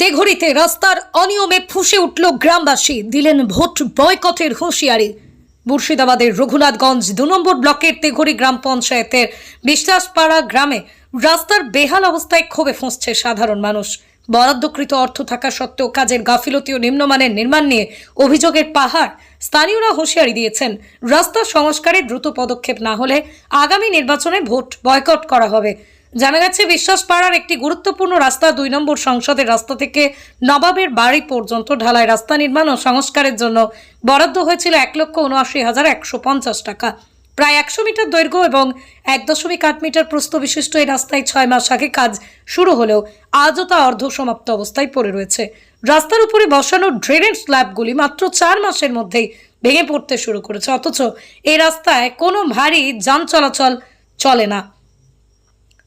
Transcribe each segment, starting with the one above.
তেঘড়িতে রাস্তার অনিয়মে ফুসে উঠল গ্রামবাসী। দিলেন ভোট বয়কটের হুঁশিয়ারি। মুর্শিদাবাদের রঘুনাথগঞ্জ দু নম্বর ব্লকের তেঘড়ি গ্রাম পঞ্চায়েতের বিশ্বাসপাড়া গ্রামে রাস্তার বেহাল অবস্থায় ক্ষোভে ফুঁসছে সাধারণ মানুষ। বরাদ্দকৃত অর্থ থাকা সত্ত্বেও কাজের গাফিলতি ও নিম্নমানের নির্মাণ নিয়ে অভিযোগের পাহাড় স্থানীয়রা হুঁশিয়ারি দিয়েছেন, রাস্তা সংস্কারে দ্রুত পদক্ষেপ না হলে আগামী নির্বাচনে ভোট বয়কট করা হবে। জানা গেছে, বিশ্বাস পাড়ার একটি গুরুত্বপূর্ণ রাস্তা দুই নম্বর সংসদের রাস্তা থেকে নবাবের বাড়ি পর্যন্ত ঢালাই রাস্তা নির্মাণ ও সংস্কারের জন্য বরাদ্দ হয়েছিল এক লক্ষ উনআশি হাজার একশো পঞ্চাশ টাকা। প্রায় একশো মিটার দৈর্ঘ্য এবং এক দশমিক আট মিটার প্রস্থ বিশিষ্ট এই রাস্তায় ছয় মাস আগে কাজ শুরু হলেও আজও তা অর্ধ সমাপ্ত অবস্থায় পড়ে রয়েছে। রাস্তার উপরে বসানো ড্রেনেজ স্ল্যাবগুলি মাত্র চার মাসের মধ্যেই ভেঙে পড়তে শুরু করেছে, অথচ এই রাস্তায় কোনো ভারী যান চলাচল চলে না।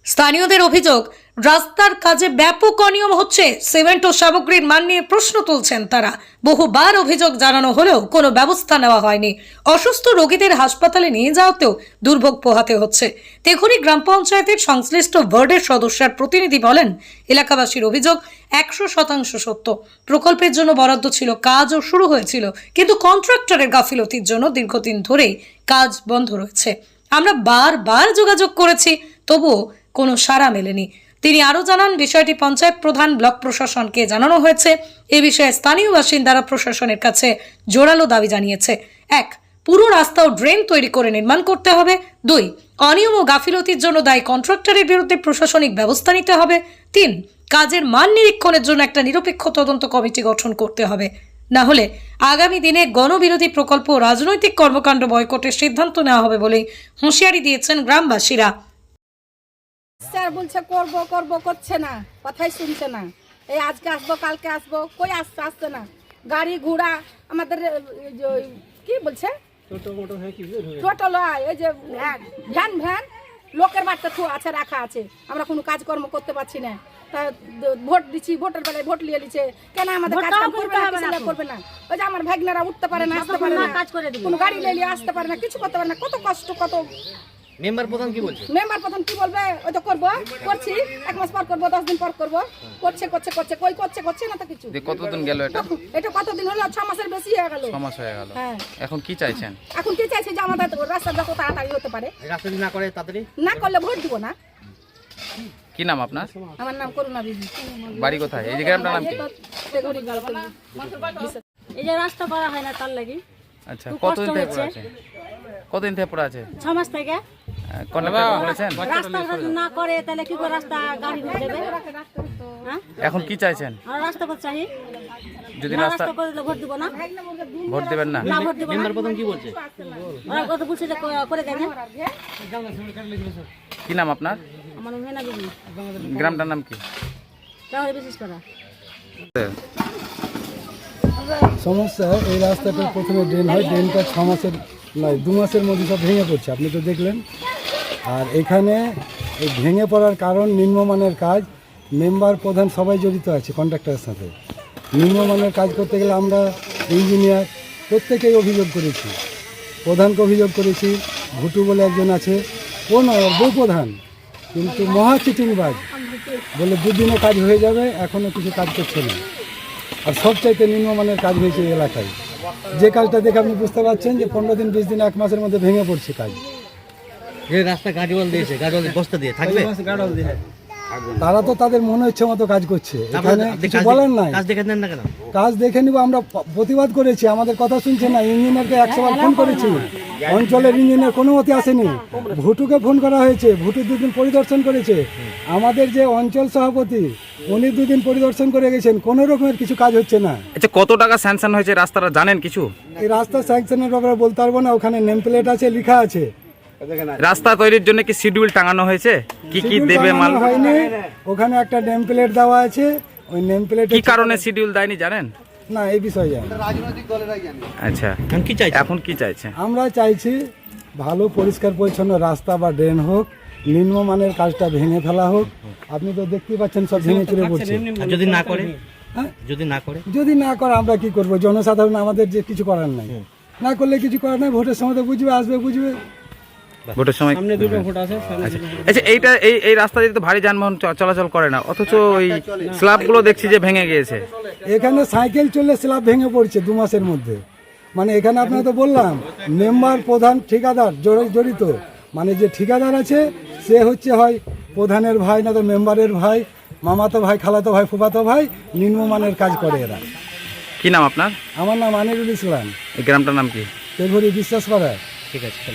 স্থানীয়দের অভিযোগ, রাস্তার কাজে ব্যাপক অনিয়ম হচ্ছে। সিমেন্ট ও সামগ্রীর মান নিয়ে প্রশ্ন তুলছেন তারা। বহুবার অভিযোগ জানানো হলেও কোনো ব্যবস্থা নেওয়া হয়নি। অসুস্থ রোগীদের হাসপাতালে নিয়ে যাওয়াতেও দুর্ভোগ পোহাতে হচ্ছে। তেঘুরি গ্রাম পঞ্চায়েতের সংশ্লিষ্ট বোর্ডের সদস্যের প্রতিনিধি বলেন, এলাকাবাসীর অভিযোগ একশো শতাংশ সত্য। প্রকল্পের জন্য বরাদ্দ ছিল, কাজও শুরু হয়েছিল, কিন্তু কন্ট্রাক্টরের গাফিলতির জন্য দীর্ঘদিন ধরেই কাজ বন্ধ রয়েছে। আমরা বারবার যোগাযোগ করেছি, তবুও কোনো সাড়া মেলেনি। তিনি আরও জানান, বিষয়টি পঞ্চায়েত প্রধান ব্লক প্রশাসনকে জানানো হয়েছে। এ বিষয়ে স্থানীয় বাসিন্দারা প্রশাসনের কাছে জোরালো দাবি জানিয়েছে। এক, পুরো রাস্তা ও ড্রেন তৈরি করে নির্মাণ করতে হবে। দুই, অনিয়ম ও গাফিলতির জন্য দায়ী কন্ট্রাক্টরের বিরুদ্ধে প্রশাসনিক ব্যবস্থা নিতে হবে। তিন, কাজের মান নিরীক্ষণের জন্য একটা নিরপেক্ষ তদন্ত কমিটি গঠন করতে হবে। না হলে আগামী দিনে গণবিরোধী প্রকল্প রাজনৈতিক কর্মকাণ্ড বয়কটের সিদ্ধান্ত নেওয়া হবে বলেই হুঁশিয়ারি দিয়েছেন গ্রামবাসীরা। স্যার বলছে করব করব করছে না। কথাই শুনছে না। এই আজকে আসব কালকে আসব কই আসছে আসছে না। গাড়ি ঘোড়া আমাদের কি বলছে? টোটো এই যে ভ্যান ভ্যান লোকের বাড়িতে থু আছে রাখা আছে। আমরা কোনো কাজকর্ম করতে পারছি না। তা ভোট দিচ্ছি ভোটের বেলায় ভোট নিয়ে নিচ্ছে কেন আমাদের কাজ কাম করবে না কিছু করবে না? ওই যে আমার ভাগ্নেরা উঠতে পারে না আসতে পারে না কাজ করে কোনো গাড়ি নিয়ে আসতে পারে না কিছু করতে পারে না। কত কষ্ট কত মেম্বার প্রধান কি বলছে? মেম্বার প্রথম কি বলবে? ওই তো করব করছি। এক মাস পর করব দশ দিন পর করব। করছে করছে করছে। কই করছে করছে না তো কিছু? যে কতদিন গেল এটা? এটা কতদিন হলো? ছ মাসের বেশি হয়ে গেল। ছ মাস হয়ে গেল। হ্যাঁ। এখন কি চাইছেন? এখন কি চাইছে? যে আমাদের রাস্তা যত তাড়াতাড়ি হতে পারে। রাস্তা না করে তাড়াতাড়ি? না করলে ভোট দিব না। কি নাম আপনার? আমার নাম করুণা বিবি বাড়ি কোথায়? এই যে গ্রামটার নাম কি? এই যে রাস্তা করা হয় না তার লাগি। আচ্ছা খুব কতদিন থেকে পড়ে। আছে? কতদিন থেকে পড়ে আছে? ছ মাস থেকে। না করে তাহলে কি করে রাস্তা গাড়ি হ্যাঁ? এখন কি চাইছেন? রাস্তা করতে চাই। যদি রাস্তা করে ভোট দিব না। ভোট দেবেন না? না ভোট কি বলছে? ওরা কত বলছে যে করে কি নাম আপনার? আমার মেনা বিবি গ্রামটার নাম কি? তাহলে বিশেষ করা। সমস্যা এই রাস্তাটা প্রথমে ড্রেন হয় ড্রেনটা ছ মাসের নয় দু মাসের মধ্যে সব ভেঙে পড়ছে, আপনি তো দেখলেন। আর এখানে ভেঙে পড়ার কারণ নিম্নমানের কাজ। মেম্বার প্রধান সবাই জড়িত আছে কন্ট্রাক্টরের সাথে। নিম্নমানের কাজ করতে গেলে আমরা ইঞ্জিনিয়ার, প্রত্যেকেই অভিযোগ করেছি। প্রধানকে অভিযোগ করেছি, ভুটু বলে একজন আছে। ও নয় বউ প্রধান। কিন্তু মহা চিটিংবাজ। বলে, দুদিনে কাজ হয়ে যাবে এখনও কিছু কাজ করছে না। আর সবচাইতে নিম্নমানের কাজ হয়েছে এই এলাকায়। যে কাজটা দেখে আপনি বুঝতে পারছেন যে পনেরো দিন বিশ দিন এক মাসের মধ্যে ভেঙে পড়ছে কাজ। রাস্তা গাড়িওয়াল দিয়েছে গাড়িওয়াল বস্তা দিয়ে থাকবে? তারা তো তাদের মনে ইচ্ছে মতো কাজ করছে। এখানে কিছু কাজ বলেন দেখে- নাই। কাজ দেখে নেন না কেন? কাজ দেখে নিব আমরা প্রতিবাদ করেছি আমাদের কথা শুনছে না ইঞ্জিনিয়ারকে একশো বার ফোন করেছি। অঞ্চলের ইঞ্জিনিয়ার কোনো মতে আসেনি। ভুটুকে ফোন করা হয়েছে ভুটু দুদিন পরিদর্শন করেছে। আমাদের যে অঞ্চল সভাপতি উনি দুদিন পরিদর্শন করে গেছেন কোনো রকমের কিছু কাজ হচ্ছে না। আচ্ছা কত টাকা স্যাংশন হয়েছে? রাস্তাটা জানেন কিছু? এই রাস্তা স্যাংশনের ব্যাপারে বলতে পারব না ওখানে নেম প্লেট আছে লেখা আছে। রাস্তা তৈরির জন্য কি শিডিউল টাঙানো হয়েছে? কি কি দেবে মাল? হয়নি ওখানে একটা নেম প্লেট দেওয়া আছে ওই নেম প্লেট কি কারণে শিডিউল দেয়নি জানেন? না এই বিষয়ে জানি। আচ্ছা এখন কি চাইছে? এখন কি চাইছে? আমরা চাইছি ভালো পরিষ্কার পরিচ্ছন্ন রাস্তা বা ড্রেন হোক নিম্নমানের কাজটা ভেঙে ফেলা হোক আপনি তো দেখতেই পাচ্ছেন সব ভেঙে চুরে পড়ছে। যদি না করে? হ্যাঁ? যদি না করে? যদি না করে আমরা কি করব? জনসাধারণ আমাদের যে কিছু করার নাই। না করলে কিছু করার নাই ভোটের সময় তো বুঝবে আসবে বুঝবে। ভোটের সময় সামনে দুটো ভোট আছে আচ্ছা। আচ্ছা এইটা এই এই রাস্তা দিয়ে তো ভারী যানবাহন চ- চলাচল করে না। অথচ ওই স্ল্যাবগুলো দেখছি যে ভেঙে গিয়েছে। এখানে সাইকেল চললে স্ল্যাব ভেঙে পড়ছে দু মাসের মধ্যে। মানে এখানে আপনাকে তো বললাম মেম্বার প্রধান ঠিকাদার জড়ি- জড়িত। মানে যে ঠিকাদার আছে সে হচ্ছে হয় প্রধানের ভাই না তো মেম্বারের ভাই মামাতো ভাই খালাতো ভাই ফুফাতো ভাই নিম্নমানের কাজ করে এরা। কি নাম আপনার? আমার নাম আনিরুল ইসলাম। এই গ্রামটার নাম কি? তেঘরি বিশ্বাস করায় ঠিক আছে